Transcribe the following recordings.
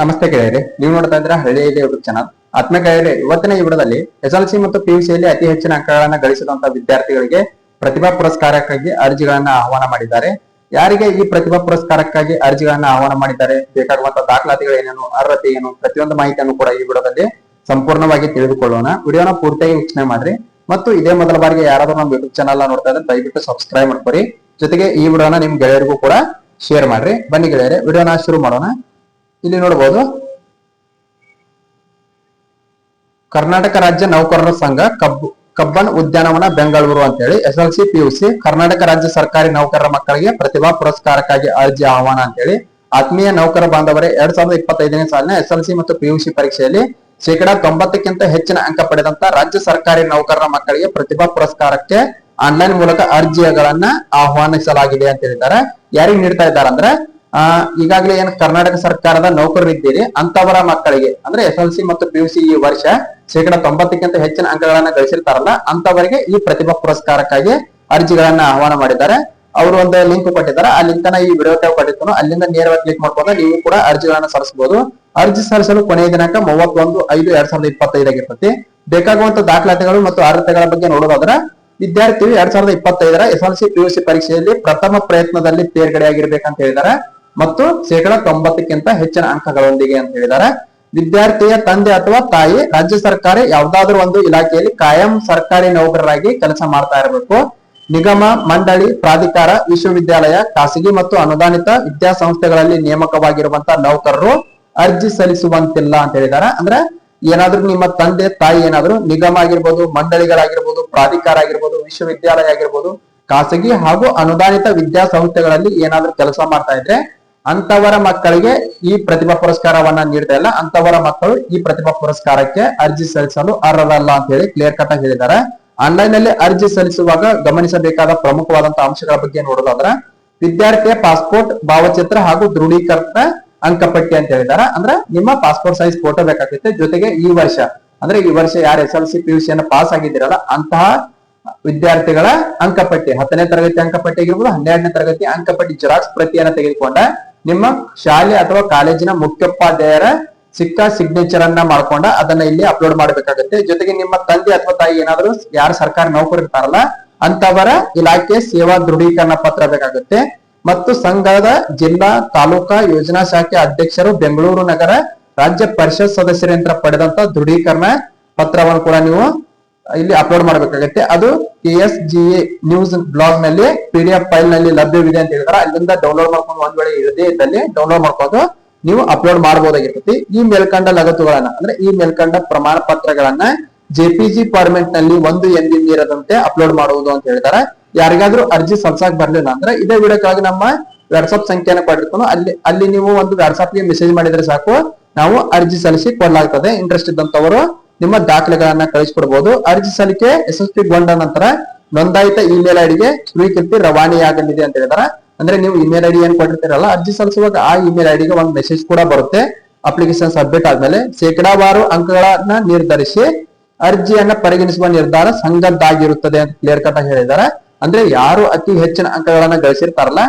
ನಮಸ್ತೆ ಗೆಳೆಯರೆ, ನೀವು ನೋಡ್ತಾ ಇದ್ರೆ ಹಳ್ಳಿಯಲ್ಲಿ ಯೂಟ್ಯೂಬ್ ಚಾನಲ್. ಆತ್ಮ ಗೆಳೆಯರೆ ಇವತ್ತಿನ ಈ ವಿಡದಲ್ಲಿ ಎಸ್ ಎಲ್ ಸಿ ಮತ್ತು ಪಿಯುಸಿಯಲ್ಲಿ ಅತಿ ಹೆಚ್ಚಿನ ಅಂಕಗಳನ್ನ ಗಳಿಸಿದಂತಹ ವಿದ್ಯಾರ್ಥಿಗಳಿಗೆ ಪ್ರತಿಭಾ ಪುರಸ್ಕಾರಕ್ಕಾಗಿ ಅರ್ಜಿಗಳನ್ನ ಆಹ್ವಾನ ಮಾಡಿದ್ದಾರೆ. ಯಾರಿಗೆ ಈ ಪ್ರತಿಭಾ ಪುರಸ್ಕಾರಕ್ಕಾಗಿ ಅರ್ಜಿಗಳನ್ನ ಆಹ್ವಾನ ಮಾಡಿದ್ದಾರೆ ಬೇಕಾಗುವಂತಹ ದಾಖಲಾತಿಗಳು ಏನೇನು, ಅರ್ಹತೆ ಏನು, ಪ್ರತಿಯೊಂದು ಮಾಹಿತಿಯನ್ನು ಕೂಡ ಈ ವಿಡದಲ್ಲಿ ಸಂಪೂರ್ಣವಾಗಿ ತಿಳಿದುಕೊಳ್ಳೋಣ. ವಿಡಿಯೋನ ಪೂರ್ತಿಯಾಗಿ ವೀಕ್ಷಣೆ ಮಾಡ್ರಿ. ಮತ್ತು ಇದೇ ಮೊದಲ ಬಾರಿಗೆ ಯಾರಾದರೂ ನಮ್ಮ ಯೂಟ್ಯೂಬ್ ಚಾನಲ್ ನೋಡ್ತಾ ಇದ್ರೆ ದಯವಿಟ್ಟು ಸಬ್ಸ್ಕ್ರೈಬ್ ಮಾಡ್ಕೊರಿ. ಜೊತೆಗೆ ಈ ವಿಡಿಯೋನ ನಿಮ್ ಗೆಳೆಯರಿಗೂ ಕೂಡ ಶೇರ್ ಮಾಡ್ರಿ. ಬನ್ನಿ ಗೆಳೆಯರೆ, ವಿಡಿಯೋನ ಶುರು ಮಾಡೋಣ. ಇಲ್ಲಿ ನೋಡಬಹುದು ಕರ್ನಾಟಕ ರಾಜ್ಯ ನೌಕರರ ಸಂಘ ಕಬ್ಬು ಕಬ್ಬನ್ ಉದ್ಯಾನವನ, ಬೆಂಗಳೂರು ಅಂತೇಳಿ. S L C PUC Karnataka ರಾಜ್ಯ ಸರ್ಕಾರಿ ನೌಕರರ ಮಕ್ಕಳಿಗೆ ಪ್ರತಿಭಾ ಪುರಸ್ಕಾರಕ್ಕಾಗಿ ಅರ್ಜಿ ಆಹ್ವಾನ ಅಂತೇಳಿ. ಆತ್ಮೀಯ ನೌಕರ ಬಾಂಧವರೇ, ಎರಡ್ ಸಾವಿರದ ಇಪ್ಪತ್ತೈದನೇ ಸಾಲಿನ ಎಸ್ ಎಲ್ ಸಿ ಮತ್ತು ಪಿಯುಸಿ ಪರೀಕ್ಷೆಯಲ್ಲಿ ಶೇಕಡಾ ತೊಂಬತ್ತಕ್ಕಿಂತ ಹೆಚ್ಚಿನ ಅಂಕ ಪಡೆದಂತ ರಾಜ್ಯ ಸರ್ಕಾರಿ ನೌಕರರ ಮಕ್ಕಳಿಗೆ ಪ್ರತಿಭಾ ಪುರಸ್ಕಾರಕ್ಕೆ ಆನ್ಲೈನ್ ಮೂಲಕ ಅರ್ಜಿಗಳನ್ನ ಆಹ್ವಾನಿಸಲಾಗಿದೆ ಅಂತ ಹೇಳಿದ್ದಾರೆ. ಯಾರಿಗೆ ನೀಡ್ತಾ ಇದ್ದಾರೆ ಅಂದ್ರೆ ಆ, ಈಗಾಗಲೇ ಏನ್ ಕರ್ನಾಟಕ ಸರ್ಕಾರದ ನೌಕರರಿದ್ದೀರಿ, ಅಂತವರ ಮಕ್ಕಳಿಗೆ, ಅಂದ್ರೆ ಎಸ್ ಎಲ್ ಸಿ ಮತ್ತು ಪಿಯುಸಿ ಈ ವರ್ಷ ಶೇಕಡಾ ತೊಂಬತ್ತಕ್ಕಿಂತ ಹೆಚ್ಚಿನ ಅಂಕಗಳನ್ನ ಗಳಿಸಿರ್ತಾರಲ್ಲ, ಅಂತವರಿಗೆ ಈ ಪ್ರತಿಭಾ ಪುರಸ್ಕಾರಕ್ಕಾಗಿ ಅರ್ಜಿಗಳನ್ನ ಆಹ್ವಾನ ಮಾಡಿದ್ದಾರೆ. ಅವರು ಒಂದು ಲಿಂಕ್ ಕೊಟ್ಟಿದ್ದಾರೆ, ಆ ಲಿಂಕ್ ಅನ್ನ ಈ ವಿಡಿಯೋ ಟೈಪ್ ಕೊಟ್ಟಿತ್ತು ಅಲ್ಲಿಂದ ನೇರವಾಗಿ ಕ್ಲಿಕ್ ಮಾಡ್ಕೊಂಡು ನೀವು ಕೂಡ ಅರ್ಜಿಗಳನ್ನ ಸಲ್ಲಿಸಬಹುದು. ಅರ್ಜಿ ಸಲ್ಲಿಸಲು ಕೊನೆಯ ದಿನಾಂಕ ಮೂವತ್ತೊಂದು ಐದು ಎರಡ್ ಸಾವಿರದ ಇಪ್ಪತ್ತೈದಾಗಿರ್ತತಿ ಬೇಕಾಗುವಂತ ದಾಖಲಾತಿಗಳು ಮತ್ತು ಅರ್ಹತೆಗಳ ಬಗ್ಗೆ ನೋಡೋದಾದ್ರೆ, ವಿದ್ಯಾರ್ಥಿಯು ಎರಡ್ ಸಾವಿರದ ಇಪ್ಪತ್ತೈದರ ಎಸ್ ಎಲ್ ಸಿ ಪಿಯುಸಿ ಪರೀಕ್ಷೆಯಲ್ಲಿ ಪ್ರಥಮ ಪ್ರಯತ್ನದಲ್ಲಿ ತೇರ್ಗಡೆಯಾಗಿರ್ಬೇಕಂತ ಹೇಳಿದ್ದಾರೆ. ಮತ್ತು ಶೇಕಡ ತೊಂಬತ್ತಕ್ಕಿಂತ ಹೆಚ್ಚಿನ ಅಂಕಗಳೊಂದಿಗೆ ಅಂತ ಹೇಳಿದ್ದಾರೆ. ವಿದ್ಯಾರ್ಥಿಯ ತಂದೆ ಅಥವಾ ತಾಯಿ, ರಾಜ್ಯ ಸರ್ಕಾರ ಯಾವ್ದಾದ್ರು ಒಂದು ಇಲಾಖೆಯಲ್ಲಿ ಕಾಯಂ ಸರ್ಕಾರಿ ನೌಕರರಾಗಿ ಕೆಲಸ ಮಾಡ್ತಾ ಇರಬೇಕು. ನಿಗಮ, ಮಂಡಳಿ, ಪ್ರಾಧಿಕಾರ, ವಿಶ್ವವಿದ್ಯಾಲಯ, ಖಾಸಗಿ ಮತ್ತು ಅನುದಾನಿತ ವಿದ್ಯಾಸಂಸ್ಥೆಗಳಲ್ಲಿ ನೇಮಕವಾಗಿರುವಂತಹ ನೌಕರರು ಅರ್ಜಿ ಸಲ್ಲಿಸುವಂತಿಲ್ಲ ಅಂತ ಹೇಳಿದ್ದಾರೆ. ಅಂದ್ರೆ ಏನಾದ್ರೂ ನಿಮ್ಮ ತಂದೆ, ತಾಯಿ ಏನಾದ್ರು ನಿಗಮ ಆಗಿರ್ಬೋದು, ಮಂಡಳಿಗಳಾಗಿರ್ಬೋದು, ಪ್ರಾಧಿಕಾರ ಆಗಿರ್ಬೋದು, ವಿಶ್ವವಿದ್ಯಾಲಯ ಆಗಿರ್ಬೋದು, ಖಾಸಗಿ ಹಾಗೂ ಅನುದಾನಿತ ವಿದ್ಯಾಸಂಸ್ಥೆಗಳಲ್ಲಿ ಏನಾದ್ರೂ ಕೆಲಸ ಮಾಡ್ತಾ ಇದ್ರೆ ಅಂತವರ ಮಕ್ಕಳಿಗೆ ಈ ಪ್ರತಿಭಾ ಪುರಸ್ಕಾರವನ್ನ ನೀಡ್ತಾ ಇಲ್ಲ. ಅಂತವರ ಮಕ್ಕಳು ಈ ಪ್ರತಿಭಾ ಪುರಸ್ಕಾರಕ್ಕೆ ಅರ್ಜಿ ಸಲ್ಲಿಸಲು ಅರ್ಹರಲ್ಲ ಅಂತ ಹೇಳಿ ಕ್ಲಿಯರ್ ಕಟ್ ಆಗಿ ಹೇಳಿದ್ದಾರೆ. ಆನ್ಲೈನ್ನಲ್ಲಿ ಅರ್ಜಿ ಸಲ್ಲಿಸುವಾಗ ಗಮನಿಸಬೇಕಾದ ಪ್ರಮುಖವಾದಂತಹ ಅಂಶಗಳ ಬಗ್ಗೆ ನೋಡೋದಾದ್ರೆ, ವಿದ್ಯಾರ್ಥಿಯ ಪಾಸ್ಪೋರ್ಟ್ ಭಾವಚಿತ್ರ ಹಾಗೂ ದೃಢೀಕೃತ ಅಂಕಪಟ್ಟಿ ಅಂತ ಹೇಳಿದಾರೆ ಅಂದ್ರೆ ನಿಮ್ಮ ಪಾಸ್ಪೋರ್ಟ್ ಸೈಜ್ ಫೋಟೋ ಬೇಕಾಗುತ್ತೆ. ಜೊತೆಗೆ ಈ ವರ್ಷ, ಅಂದ್ರೆ ಈ ವರ್ಷ ಯಾರು S L C P U C pass ಆಗಿದ್ದೀರಲ್ಲ, ಅಂತಹ ವಿದ್ಯಾರ್ಥಿಗಳ ಅಂಕಪಟ್ಟಿ, ಹತ್ತನೇ ತರಗತಿ ಅಂಕಪಟ್ಟಿ ಆಗಿರ್ಬೋದು, ಹನ್ನೆರಡನೇ ತರಗತಿ ಅಂಕಪಟ್ಟಿ ಜೆರಾಕ್ಸ್ ಪ್ರತಿಯನ್ನು ತೆಗೆದುಕೊಂಡ ನಿಮ್ಮ ಶಾಲೆ ಅಥವಾ ಕಾಲೇಜಿನ ಮುಖ್ಯೋಪಾಧ್ಯಾಯರ ಸಿಕ್ಕ ಸಿಗ್ನೇಚರ್ ಅನ್ನ ಮಾಡ್ಕೊಂಡ ಅದನ್ನ ಇಲ್ಲಿ ಅಪ್ಲೋಡ್ ಮಾಡಬೇಕಾಗುತ್ತೆ. ಜೊತೆಗೆ ನಿಮ್ಮ ತಂದೆ ಅಥವಾ ತಾಯಿ ಏನಾದ್ರು ಯಾರು ಸರ್ಕಾರಿ ನೌಕರಿ ಇರ್ತಾರಲ್ಲ ಅಂತವರ ಇಲಾಖೆ ಸೇವಾ ದೃಢೀಕರಣ ಪತ್ರ ಬೇಕಾಗುತ್ತೆ. ಮತ್ತು ಸಂಘದ ಜಿಲ್ಲಾ ತಾಲೂಕಾ ಯೋಜನಾ ಶಾಖೆ ಅಧ್ಯಕ್ಷರು ಬೆಂಗಳೂರು ನಗರ ರಾಜ್ಯ ಪರಿಷತ್ ಸದಸ್ಯರಿಂದ ಪಡೆದಂತ ದೃಢೀಕರಣ ಪತ್ರವನ್ನು ಕೂಡ ನೀವು ಇಲ್ಲಿ ಅಪ್ಲೋಡ್ ಮಾಡಬೇಕಾಗತ್ತೆ. ಅದು K S G A news ಬ್ಲಾಗ್ನಲ್ಲಿ P D F ಫೈಲ್ನಲ್ಲಿ ಲಭ್ಯವಿದೆ ಅಂತ ಹೇಳಿದ್ರೆ ಅಲ್ಲಿಂದ ಡೌನ್ಲೋಡ್ ಮಾಡ್ಕೊಂಡು ಒಂದ್ ವೇಳೆ ಇರದೇ ಇದ್ದಲ್ಲಿ ಡೌನ್ಲೋಡ್ ಮಾಡ್ಕೊಂಡು ನೀವು ಅಪ್ಲೋಡ್ ಮಾಡಬಹುದಾಗಿರ್ತೈತಿ ಈ ಮೇಲ್ಕಂಡ ಲಗತ್ತುಗಳನ್ನ, ಅಂದ್ರೆ ಈ ಮೇಲ್ಕಂಡ ಪ್ರಮಾಣ ಪತ್ರಗಳನ್ನ ಜೆಪಿಜಿ ಫಾರ್ಮೆಟ್ನಲ್ಲಿ ಒಂದು ಎಂ ಬಿ ಇರದಂತೆ ಅಪ್ಲೋಡ್ ಮಾಡುವುದು ಅಂತ ಹೇಳ್ತಾರೆ. ಯಾರಿಗಾದ್ರೂ ಅರ್ಜಿ ಸಲ್ಸಾಕ್ ಬರ್ಲಿಲ್ಲ ಅಂದ್ರೆ ಇದೇ ವಿಡಿಯೋಕ್ಕಾಗಿ ನಮ್ಮ ವಾಟ್ಸ್ಆಪ್ ಸಂಖ್ಯೆಯನ್ನು ಕೊಟ್ಟಿರ್ತಾನೋ. ಅಲ್ಲಿ ಅಲ್ಲಿ ನೀವು ಒಂದು ವಾಟ್ಸ್ಆಪ್ಗೆ ಮೆಸೇಜ್ ಮಾಡಿದ್ರೆ ಸಾಕು. ನಾವು ಅರ್ಜಿ ಸಲ್ಲಿಸಿ ಕೊಡಲಾಗ್ತದೆ. ಇಂಟ್ರೆಸ್ಟ್ ಇದ್ದಂತವರು ನಿಮ್ಮ ದಾಖಲೆಗಳನ್ನ ಕಳಿಸ್ಕೊಡ್ಬಹುದು ಅರ್ಜಿ ಸಲ್ಲಿಕೆ ಯಶಸ್ವಿಗೊಂಡ ನಂತರ ನೋಂದಾಯಿತ ಇಮೇಲ್ ಐಡಿಗೆ ಸ್ವೀಕೃತಿ ರವಾನೆಯಾಗಲಿದೆ ಅಂತ ಹೇಳಿದಾರೆ. ಅಂದ್ರೆ ನೀವು ಇಮೇಲ್ ಐಡಿ ಏನ್ ಕೊಟ್ಟಿರ್ತೀರಲ್ಲ, ಅರ್ಜಿ ಸಲ್ಲಿಸುವಾಗ ಆ ಇಮೇಲ್ ಐಡಿಗೆ ಒಂದು ಮೆಸೇಜ್ ಕೂಡ ಬರುತ್ತೆ. ಅಪ್ಲಿಕೇಶನ್ ಸಬ್ಮಿಟ್ ಆದ್ಮೇಲೆ ಶೇಕಡಾವಾರು ಅಂಕಗಳನ್ನ ನಿರ್ಧರಿಸಿ ಅರ್ಜಿಯನ್ನ ಪರಿಗಣಿಸುವ ನಿರ್ಧಾರ ಸಂಘದ್ದಾಗಿರುತ್ತದೆ ಅಂತ ಕ್ಲಿಯರ್ ಕಟ್ ಆಗಿ ಹೇಳಿದ್ದಾರೆ ಅಂದ್ರೆ ಯಾರು ಅತಿ ಹೆಚ್ಚಿನ ಅಂಕಗಳನ್ನ ಗಳಿಸಿರ್ತಾರಲ್ಲ,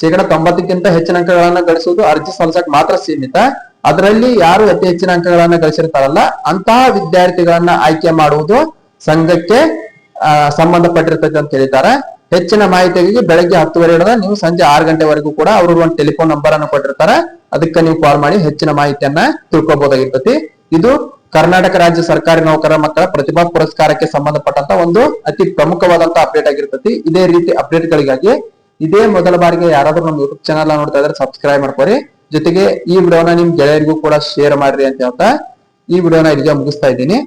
ಶೇಕಡಾ ತೊಂಬತ್ತಕ್ಕಿಂತ ಹೆಚ್ಚಿನ ಅಂಕಗಳನ್ನ ಗಳಿಸುವುದು ಅರ್ಜಿ ಸಲ್ಲಿಸಕ್ ಮಾತ್ರ ಸೀಮಿತ. ಅದರಲ್ಲಿ ಯಾರು ಅತಿ ಹೆಚ್ಚಿನ ಅಂಕಗಳನ್ನ ಗಳಿಸಿರ್ತಾರಲ್ಲ, ಅಂತಹ ವಿದ್ಯಾರ್ಥಿಗಳನ್ನ ಆಯ್ಕೆ ಮಾಡುವುದು ಸಂಘಕ್ಕೆ ಸಂಬಂಧಪಟ್ಟಿರ್ತದೆ ಅಂತ ಹೇಳಿದ್ದಾರೆ. ಹೆಚ್ಚಿನ ಮಾಹಿತಿಗಾಗಿ ಬೆಳಗ್ಗೆ ಹತ್ತುವರೆ ಹಿಡಿದ ನೀವು ಸಂಜೆ ಆರು ಗಂಟೆವರೆಗೂ ಕೂಡ ಅವರು ಒಂದು ಟೆಲಿಫೋನ್ ನಂಬರ್ ಅನ್ನು ಕೊಟ್ಟಿರ್ತಾರೆ. ಅದಕ್ಕೆ ನೀವು ಕಾಲ್ ಮಾಡಿ ಹೆಚ್ಚಿನ ಮಾಹಿತಿಯನ್ನ ತಿಳ್ಕೊಬಹುದಾಗಿರ್ತತಿ ಇದು ಕರ್ನಾಟಕ ರಾಜ್ಯ ಸರ್ಕಾರಿ ನೌಕರರ ಮಕ್ಕಳ ಪ್ರತಿಭಾ ಪುರಸ್ಕಾರಕ್ಕೆ ಸಂಬಂಧಪಟ್ಟಂತ ಒಂದು ಅತಿ ಪ್ರಮುಖವಾದಂತ ಅಪ್ಡೇಟ್ ಆಗಿರ್ತತಿ. ಇದೇ ರೀತಿ ಅಪ್ಡೇಟ್ ಗಳಿಗಾಗಿ ಇದೇ ಮೊದಲ ಬಾರಿಗೆ ಯಾರಾದ್ರೂ ನಮ್ಮ ಯೂಟ್ಯೂಬ್ ಚಾನಲ್ ನೋಡ್ತಾ ಇದ್ರೆ ಸಬ್ಸ್ಕ್ರೈಬ್ ಮಾಡ್ಕೊರಿ. ಜೊತೆಗೆ ಈ ವಿಡಿಯೋನ ನಿಮ್ ಗೆಳೆಯರಿಗೂ ಕೂಡ ಶೇರ್ ಮಾಡ್ರಿ ಅಂತ ಹೇಳ್ತಾ ಈ ವಿಡಿಯೋನ ಇಲ್ಲಿಗೆ ಮುಗಿಸ್ತಾ ಇದ್ದೀನಿ.